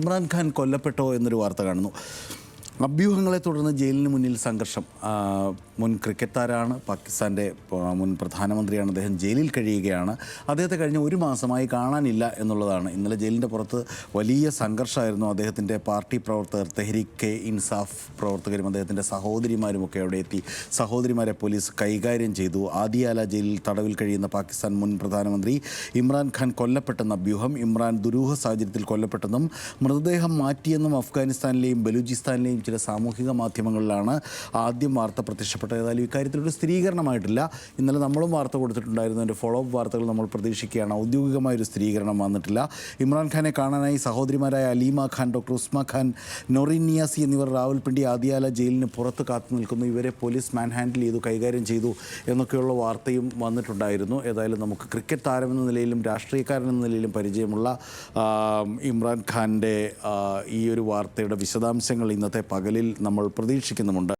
ഇമ്രാൻഖാൻ കൊല്ലപ്പെട്ടോ എന്നൊരു വാർത്ത കാണുന്നു. അഭ്യൂഹങ്ങളെ തുടർന്ന് ജയിലിന് മുന്നിൽ സംഘർഷം. മുൻ ക്രിക്കറ്റ് താരമാണ് പാകിസ്ഥാന്റെ മുൻ പ്രധാനമന്ത്രിയാണ് അദ്ദേഹം ജയിലിൽ കഴിയുകയാണ്. അദ്ദേഹത്തെ കഴിഞ്ഞ ഒരു മാസമായി കാണാനില്ല എന്നുള്ളതാണ്. ഇന്നലെ ജയിലിന്റെ പുറത്ത് വലിയ സംഘർഷമായിരുന്നു അദ്ദേഹത്തിന്റെ പാർട്ടി പ്രവർത്തകർ തെഹ്രീക്ക് ഇൻസാഫ് പ്രവർത്തകരും അദ്ദേഹത്തിന്റെ സഹോദരിമാരുമൊക്കെ അവിടെ എത്തി. സഹോദരിമാരെ പോലീസ് കൈകാര്യം ചെയ്തു. ആദിയാല ജയിലിൽ തടവിൽ കഴിയുന്ന പാകിസ്ഥാൻ മുൻ പ്രധാനമന്ത്രി ഇമ്രാൻഖാൻ കൊല്ലപ്പെട്ടെന്ന അഭ്യൂഹം ഇമ്രാൻ ദുരൂഹ സാഹചര്യത്തിൽ കൊല്ലപ്പെട്ടെന്നും മൃതദേഹം മാറ്റിയെന്നും അഫ്ഗാനിസ്ഥാനിലെയും ബലൂചിസ്ഥാനിലെയും ചില സാമൂഹിക മാധ്യമങ്ങളിലാണ് ആദ്യം വാർത്ത പ്രത്യക്ഷപ്പെട്ടത്. ഏതായാലും ഇക്കാര്യത്തിലൊരു സ്ഥിരീകരണമായിട്ടില്ല. ഇന്നലെ നമ്മളും വാർത്ത കൊടുത്തിട്ടുണ്ടായിരുന്നു. അതിന്റെ ഫോളോ അപ്പ് വാർത്തകൾ നമ്മൾ പ്രതീക്ഷിക്കുകയാണ്. ഔദ്യോഗികമായൊരു സ്ഥിരീകരണം വന്നിട്ടില്ല. ഇമ്രാൻഖാനെ കാണാനായി സഹോദരിമാരായ അലീമ ഖാൻ ഡോക്ടർ ഉസ്മ ഖാൻ നൊറിൻ നിയാസി എന്നിവർ റാവൽപിണ്ടി ആദിയാല ജയിലിന് പുറത്ത് കാത്തു നിൽക്കുന്നു. ഇവരെ പോലീസ് മാൻ ഹാൻഡിൽ ചെയ്തു കൈകാര്യം ചെയ്തു എന്നൊക്കെയുള്ള വാർത്തയും വന്നിട്ടുണ്ടായിരുന്നു. ഏതായാലും നമുക്ക് ക്രിക്കറ്റ് താരമെന്ന നിലയിലും രാഷ്ട്രീയക്കാരൻ എന്ന നിലയിലും പരിചയമുള്ള ഇമ്രാൻഖാന്റെ ഇമ്രാൻ ഖാന്റെ ഈ ഒരു വാർത്തയുടെ വിശദാംശങ്ങൾ ഇന്നത്തെ പകലിൽ നമ്മൾ പ്രതീക്ഷിക്കുന്നുമുണ്ട്.